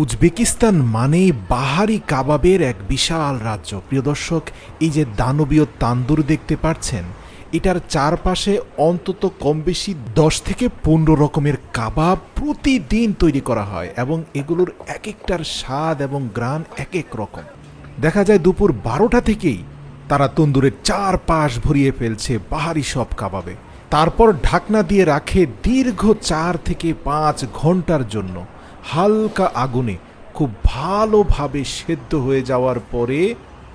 Uzbekistan মানেই বাহারি কাবাবের এক বিশাল রাজ্য। প্রিয় দর্শক, এই যে দানবীয় তান্দুর দেখতে পাচ্ছেন এটার চারপাশে অন্তত কম বেশি দশ থেকে পনেরো রকমের কাবাব প্রতিদিন তৈরি করা হয় এবং এগুলোর এক একটার স্বাদ এবং গ্রান এক এক রকম। দেখা যায় দুপুর বারোটা থেকেই তারা তন্দুরের চার পাশ ভরিয়ে ফেলছে বাহারি সব কাবাবে। তারপর ঢাকনা দিয়ে রাখে দীর্ঘ চার থেকে পাঁচ ঘণ্টার জন্য। হালকা আগুনে খুব ভালোভাবে সেদ্ধ হয়ে যাওয়ার পরে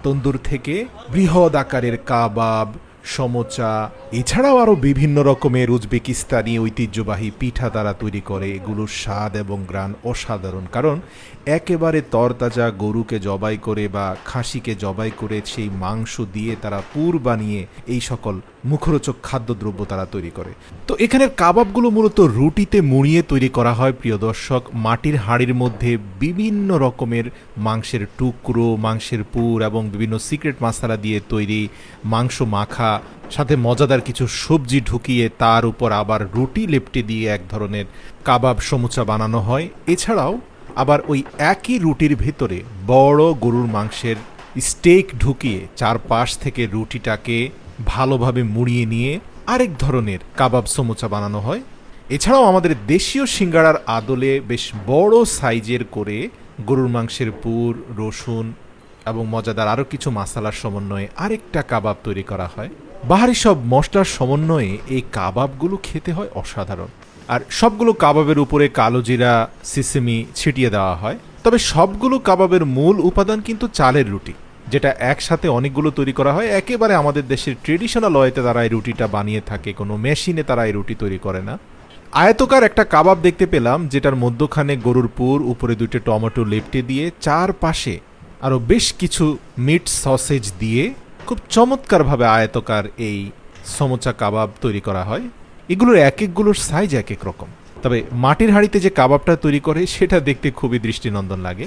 তন্দুর থেকে বৃহৎ আকারের কাবাব সমোচা, এছাড়াও আরও বিভিন্ন রকমের উজবেকিস্তানি ঐতিহ্যবাহী পিঠা তারা তৈরি করে। এগুলোর স্বাদ এবং গ্রান অসাধারণ, কারণ একেবারে তরতাজা গরুকে জবাই করে বা খাসিকে জবাই করে সেই মাংস দিয়ে তারা পুর বানিয়ে এই সকল মুখরোচক খাদ্যদ্রব্য তারা তৈরি করে। তো এখানের কাবাবগুলো মূলত রুটিতে মুড়িয়ে তৈরি করা হয়, প্রিয় দর্শক। মাটির হাঁড়ির মধ্যে বিভিন্ন রকমের মাংসের টুকরো, মাংসের পুর এবং বিভিন্ন সিক্রেট মশলা দিয়ে তৈরি মাংস মাখা সাথে মজাদার কিছু সবজি ঢুকিয়ে তার উপর আবার রুটি লেপটে দিয়ে এক ধরনের কাবাব সমুচা বানানো হয়। এছাড়াও আবার ওই একই রুটির ভেতরে বড় গরুর মাংসের স্টেক ঢুকিয়ে চারপাশ থেকে রুটিটাকে ভালোভাবে মুড়িয়ে নিয়ে আরেক ধরনের কাবাব সমুচা বানানো হয়। এছাড়াও আমাদের দেশীয় সিঙ্গাড়ার আদলে বেশ বড় সাইজের করে গরুর মাংসের পুর, রসুন এবং মজাদার আরও কিছু মশলার সমন্বয়ে আরেকটা কাবাব তৈরি করা হয়। বাহারি সব মশলার সমন্বয়ে এই কাবাবগুলো খেতে হয় অসাধারণ। আর সবগুলো কাবাবের উপরে কালো জিরা, সিসিমি ছিটিয়ে দেওয়া হয়। তবে সবগুলো কাবাবের মূল উপাদান কিন্তু চালের রুটি, যেটা একসাথে অনেকগুলো তৈরি করা হয়। একেবারে আমাদের দেশের ট্রেডিশনাল ওয়েতে তারা এই রুটিটা বানিয়ে থাকে, কোনো মেশিনে তারা এই রুটি তৈরি করে না। আয়তকার একটা কাবাব দেখতে পেলাম, যেটার মধ্যখানে গরুর পুর, উপরে দুটো টমেটো লেপটে দিয়ে চার পাশে আরও বেশ কিছু মিট সসেজ দিয়ে খুব চমৎকারভাবে আয়তকার এই সমোচা কাবাব তৈরি করা হয়। এগুলোর এক একগুলোর সাইজ এক এক রকম। তবে মাটির হাঁড়িতে যে কাবাবটা তৈরি করে, সেটা দেখতে খুবই দৃষ্টিনন্দন লাগে।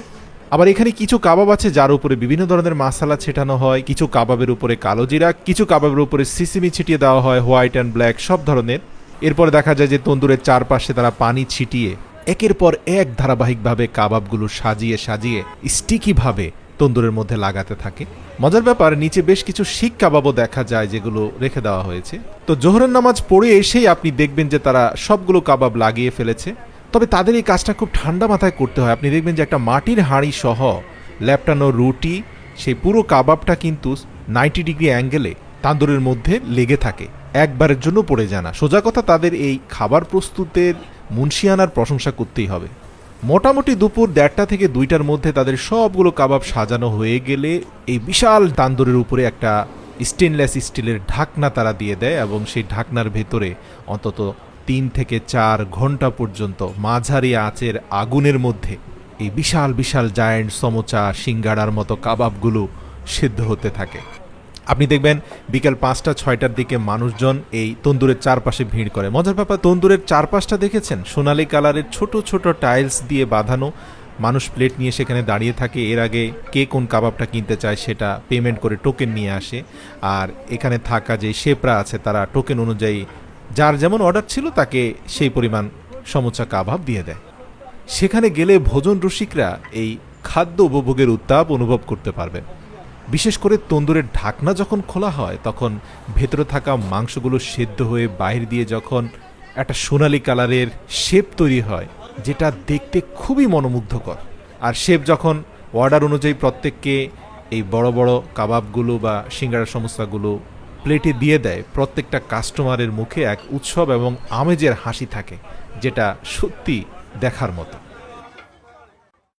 আবার এখানে কিছু কাবাব আছে যার উপরে বিভিন্ন ধরনের মশলা ছেটানো হয়। কিছু কাবাবের উপরে কালো জিরা, কিছু কাবাবের উপরে সিসিমি ছিটিয়ে দেওয়া হয়, হোয়াইট অ্যান্ড ব্ল্যাক, সব ধরনের। এরপর দেখা যায় যে তন্দুরের চারপাশে তারা পানি ছিটিয়ে, একের পর এক ধারাবাহিকভাবে কাবাবগুলো সাজিয়ে সাজিয়ে স্টিকিভাবে তন্দুরের মধ্যে লাগাতে থাকে। মজার ব্যাপার, নিচে বেশ কিছু শিক কাবাবও দেখা যায় যেগুলো রেখে দেওয়া হয়েছে। তো জোহরের নামাজ পড়ে এসেই আপনি দেখবেন যে তারা সবগুলো কাবাব লাগিয়ে ফেলেছে। তবে তাদের এই কাজটা খুব ঠান্ডা মাথায় করতে হয়। আপনি দেখবেন যে একটা মাটির হাঁড়ি সহ ল্যাপটানো রুটি, সেই পুরো কাবাবটা কিন্তু নাইনটি ডিগ্রি অ্যাঙ্গেলে তান্দুরের মধ্যে লেগে থাকে। একবারের জন্য পড়ে যায় না। সোজা কথা, তাদের এই খাবার প্রস্তুতের মুন্সিয়ানার প্রশংসা করতেই হবে। মোটামুটি দুপুর দেড়টা থেকে দুইটার মধ্যে তাদের সবগুলো কাবাব সাজানো হয়ে গেলে এই বিশাল তান্দুরের উপরে একটা স্টেনলেস স্টিলের ঢাকনা তারা দিয়ে দেয় এবং সেই ঢাকনার ভেতরে অন্তত তিন থেকে চার ঘণ্টা পর্যন্ত মাঝারি আঁচের আগুনের মধ্যে এই বিশাল বিশাল জায়েন্ট সমোচা সিঙ্গাড়ার মতো কাবাবগুলো সিদ্ধ হতে থাকে। আপনি দেখবেন বিকেল পাঁচটা, ছয়টার দিকে মানুষজন এই তন্দুরের চারপাশে ভিড় করে। মজার ব্যাপার, তন্দুরের চারপাশটা দেখেছেন? সোনালি কালারের ছোট ছোট টাইলস দিয়ে বাঁধানো। মানুষ প্লেট নিয়ে সেখানে দাঁড়িয়ে থাকে। এর আগে কে কোন কাবাবটা কিনতে চায় সেটা পেমেন্ট করে টোকেন নিয়ে আসে। আর এখানে থাকা যে শেপরা আছে, তারা টোকেন অনুযায়ী যার যেমন অর্ডার ছিল, তাকে সেই পরিমাণ সমোচা কাবাব দিয়ে দেয়। সেখানে গেলে ভোজন রসিকরা এই খাদ্য উপভোগের উত্তাপ অনুভব করতে পারবেন। বিশেষ করে তন্দুরের ঢাকনা যখন খোলা হয়, তখন ভেতরে থাকা মাংসগুলো সেদ্ধ হয়ে বাইরে দিয়ে যখন একটা সোনালি কালারের শেপ তৈরি হয়, যেটা দেখতে খুবই মনোমুগ্ধকর। আর শেপ যখন অর্ডার অনুযায়ী প্রত্যেককে এই বড় বড় কাবাবগুলো বা সিঙ্গারা সমস্যাগুলো প্লেটে দিয়ে দেয়, প্রত্যেকটা কাস্টমারের মুখে এক উৎসব এবং আমেজের হাসি থাকে, যেটা সত্যি দেখার মতো।